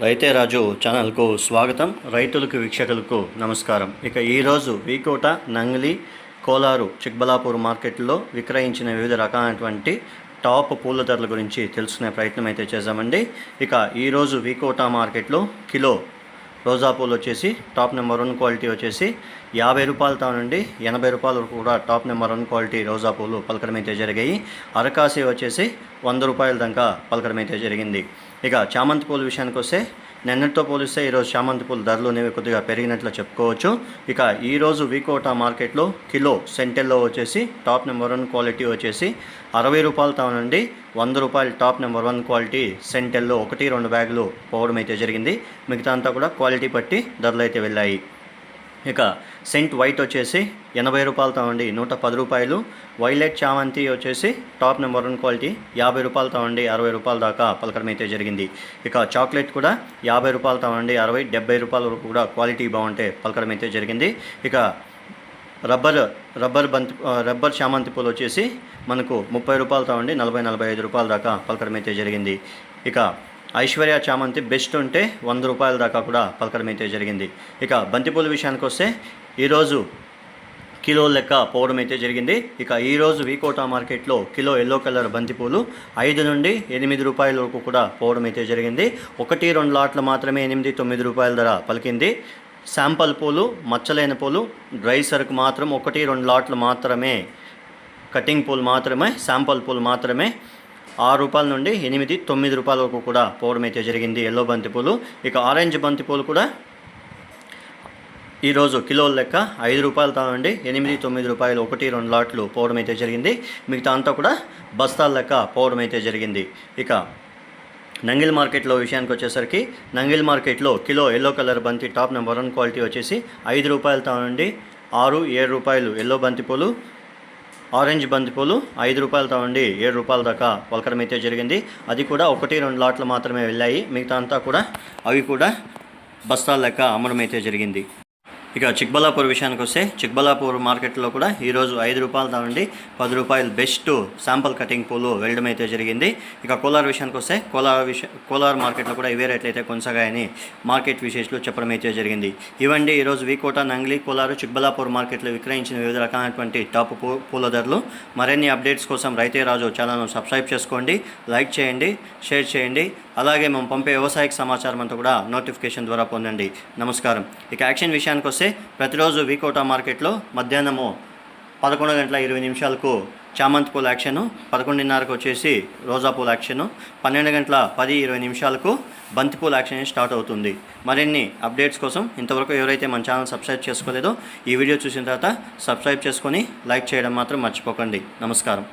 రైతే రాజు ఛానల్కు స్వాగతం. రైతులకు వీక్షకులకు నమస్కారం. ఇక ఈరోజు వీకోట నంగిలి కోలారు చిక్బలాపూర్ మార్కెట్లో విక్రయించిన వివిధ రకాలైనటువంటి టాప్ పూల ధరల గురించి తెలుసుకునే ప్రయత్నం అయితే చేసామండి ఇక ఈరోజు వీకోట మార్కెట్లో కిలో రోజా పూలు వచ్చేసి టాప్ నెంబర్ వన్ క్వాలిటీ వచ్చేసి యాభై రూపాయలతో నుండి ఎనభై రూపాయల వరకు కూడా టాప్ నెంబర్ వన్ క్వాలిటీ రోజా పూలు పలకడం అయితే జరిగాయి. అరకాసి వచ్చేసి వంద రూపాయల దాకా పలకడం అయితే జరిగింది. ఇక చామంతి పూల విషయానికి వస్తే నిన్నటితో పోలిస్తే ఈరోజు చామంతి పూల ధరలు అనేవి కొద్దిగా పెరిగినట్లు చెప్పుకోవచ్చు. ఇక ఈరోజు వీకోటా మార్కెట్లో కిలో సెంటెల్లో వచ్చేసి టాప్ నెంబర్ వన్ క్వాలిటీ వచ్చేసి అరవై రూపాయలతో నుండి వంద రూపాయలు టాప్ నెంబర్ వన్ క్వాలిటీ సెంటెల్లో ఒకటి రెండు బ్యాగులు పోవడం అయితే జరిగింది. మిగతా అంతా కూడా క్వాలిటీ బట్టి ధరలు అయితే వెళ్ళాయి. ఇక సెంట్ వైట్ వచ్చేసి ఎనభై రూపాయలతో ఉండి నూట పది రూపాయలు. వైలెట్ చామంతి వచ్చేసి టాప్ నెంబర్ వన్ క్వాలిటీ యాభై రూపాయలతో ఉండి అరవై రూపాయల దాకా పలకడం అయితే జరిగింది. ఇక చాక్లెట్ కూడా యాభై రూపాయలతో ఉండి అరవై డెబ్బై రూపాయల వరకు కూడా క్వాలిటీ బాగుంటే పలకడం అయితే జరిగింది. ఇక రబ్బర్ రబ్బర్ బంతి రబ్బర్ చామంతి పూలు వచ్చేసి మనకు ముప్పై రూపాయలతో ఉండి నలభై నలభై ఐదు రూపాయల దాకా పలకడం అయితే జరిగింది. ఇక ఐశ్వర్య చామంతి బెస్ట్ ఉంటే వంద రూపాయల దాకా కూడా పలకడం అయితే జరిగింది. ఇక బంతిపూల విషయానికి వస్తే ఈరోజు కిలో లెక్క పోవడం అయితే జరిగింది. ఇక ఈరోజు వీకోటా మార్కెట్లో కిలో ఎల్లో కలర్ బంతిపూలు ఐదు నుండి ఎనిమిది రూపాయల వరకు కూడా పోవడం అయితే జరిగింది. ఒకటి రెండు లాట్లు మాత్రమే ఎనిమిది తొమ్మిది రూపాయల ధర పలికింది. శాంపల్ పూలు మచ్చలేని పూలు డ్రై సరుకు మాత్రం ఒకటి రెండు లాట్లు మాత్రమే కటింగ్ పూలు మాత్రమే శాంపల్ పూలు మాత్రమే ఆరు రూపాయల నుండి ఎనిమిది తొమ్మిది రూపాయల వరకు కూడా పోవడం అయితే జరిగింది. ఎల్లో బంతిపూలు ఇక ఆరెంజ్ బంతిపూలు కూడా ఈరోజు కిలోల లెక్క ఐదు రూపాయలతో నుండి ఎనిమిది తొమ్మిది రూపాయలు ఒకటి రెండు లాట్లు పోవడం అయితే జరిగింది. మిగతా అంతా కూడా బస్తాల లెక్క పోవడం అయితే జరిగింది. ఇక నంగిల్ మార్కెట్లో విషయానికి వచ్చేసరికి నంగిల్ మార్కెట్లో కిలో ఎల్లో కలర్ బంతి టాప్ నెంబర్ వన్ క్వాలిటీ వచ్చేసి ఐదు రూపాయలతో నుండి ఆరు ఏడు రూపాయలు ఎల్లో బంతిపూలు ఆరెంజ్ బంతిపూలు ఐదు రూపాయలతో తవండి ఏడు రూపాయల దాకా పలకడం అయితే జరిగింది. అది కూడా ఒకటి రెండు లాట్లు మాత్రమే వెళ్ళాయి. మిగతా అంతా కూడా అవి కూడా బస్తాల లెక్క అమ్మడం అయితే జరిగింది. ఇక చిక్బలాపూర్ విషయానికి వస్తే చిక్బలాపూర్ మార్కెట్లో కూడా ఈరోజు ఐదు రూపాయల నుండి పది రూపాయలు బెస్ట్ శాంపుల్ కటింగ్ పూలు వెళ్ళడం అయితే జరిగింది. ఇక కోలార్ విషయానికి వస్తే కోలార్ విష కోలార్ మార్కెట్లో కూడా ఇవే రేట్లు అయితే కొనసాగాయని మార్కెట్ విశేషాలు చెప్పడం అయితే జరిగింది. ఇవండి ఈరోజు వీకోట నంగ్లీ కోలారు చిక్బలాపూర్ మార్కెట్లో విక్రయించిన వివిధ రకాలైనటువంటి టాప్ పూ పూల ధరలు. మరిన్ని అప్డేట్స్ కోసం రైతే రాజు ఛానల్ను సబ్స్క్రైబ్ చేసుకోండి లైక్ చేయండి షేర్ చేయండి. అలాగే మేము పంపే వ్యవసాయక సమాచారం అంతా కూడా నోటిఫికేషన్ ద్వారా పొందండి. నమస్కారం. ఇక యాక్షన్ విషయానికి వస్తే ప్రతిరోజు వీకోట మార్కెట్లో మధ్యాహ్నము పదకొండు గంటల ఇరవై నిమిషాలకు చామంతి పూల యాక్షను పదకొండున్నరకు వచ్చేసి రోజా పూల యాక్షను పన్నెండు గంటల పది ఇరవై నిమిషాలకు బంతిపూల యాక్షన్ స్టార్ట్ అవుతుంది. మరిన్ని అప్డేట్స్ కోసం ఇంతవరకు ఎవరైతే మన ఛానల్ సబ్స్క్రైబ్ చేసుకోలేదో ఈ వీడియో చూసిన తర్వాత సబ్స్క్రైబ్ చేసుకొని లైక్ చేయడం మాత్రం మర్చిపోకండి. నమస్కారం.